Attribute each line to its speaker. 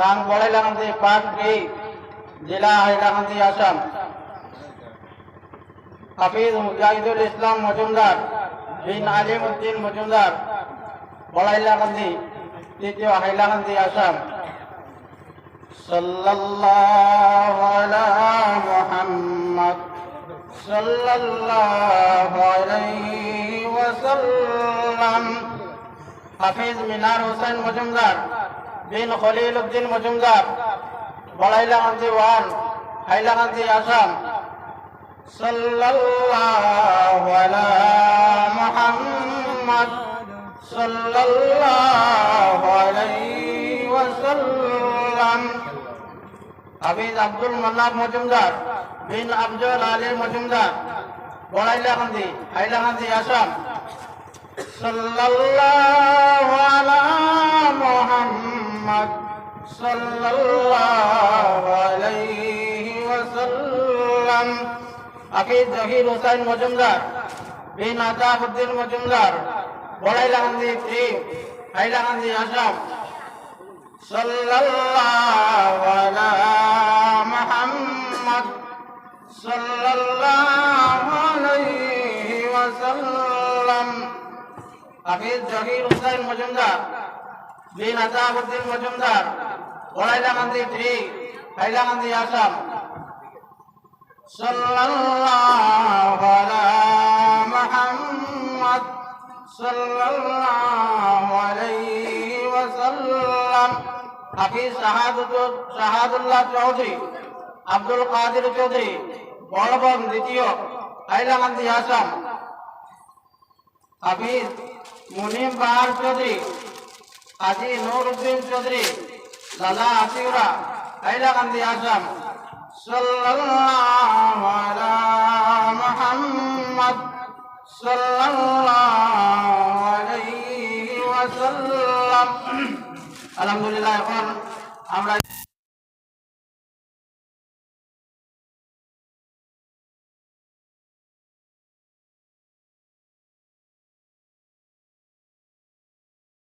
Speaker 1: Tongue বড়াইলাকান্দি part B জেলা হাইলাকান্দি আসাম। হাফিজ মুজাহিদুল ইসলাম মজুমদার বিন আলিম উদ্দিন মজুমদার বড়াইলাকান্দি তৃতীয় হাইলাকান্দি আসাম। সাল্লাল্লাহু হাফিজ মিনার হোসেন মজুমদার বিন খলিল উদ্দিন মজুমদার, বড়াইলাকান্দি ওয়ান, হাইলাকান্দি আসাম। সাল্লাল্লাহু হাফিজ আব্দুল মান্নাব মজুমদার, বিন আফজল আলী মজুমদার, বড়াইলাকান্দি, হাইলাকান্দি আসাম। সাল্লাল্লাহু মুহাম্মদ সাল্লাল্লাহু আলাইহি ওয়াসাল্লাম। হাফিজ জহির হোসেন মজুমদার, বিন আতাবউদ্দিন মজুমদার বড়াইলাকান্দি থ্রি হাইলাকান্দি আসাম সাল্লাল্লাহু আলা মুহাম্মদ সাল্লাল্লাহু আলাইহি ওয়াসাল্লাম। হাফিজ জহির হোসেন মজুমদার বিন আতাবউদ্দিন মজুমদার বড়াইলাকান্দি থ্রি হাইলাকান্দি আসাম। সাল্লাল্লাহু আলা মুহাম্মদ সাল্লাল্লাহু আলাইহি ওয়াসাল্লাম। হাফিজ শাহাদুল শাহাদুল্লাহ চৌধুরী, আব্দুল কাদের চৌধুরী, বড়বন দ্বিতীয় হাইলাকান্দি আসাম। হাফিজ মুনিম বাহার চৌধুরী হাজি নুরউদ্দিন চৌধুরী, লালা আসিউরা হাইলাকান্দি আসাম সাল্লাল্লাহু আলা মুহাম্মদ, সাল্লাল্লাহু আলাইহি ওয়াসাল্লাম। আলহামদুলিল্লাহ, এখন আমরা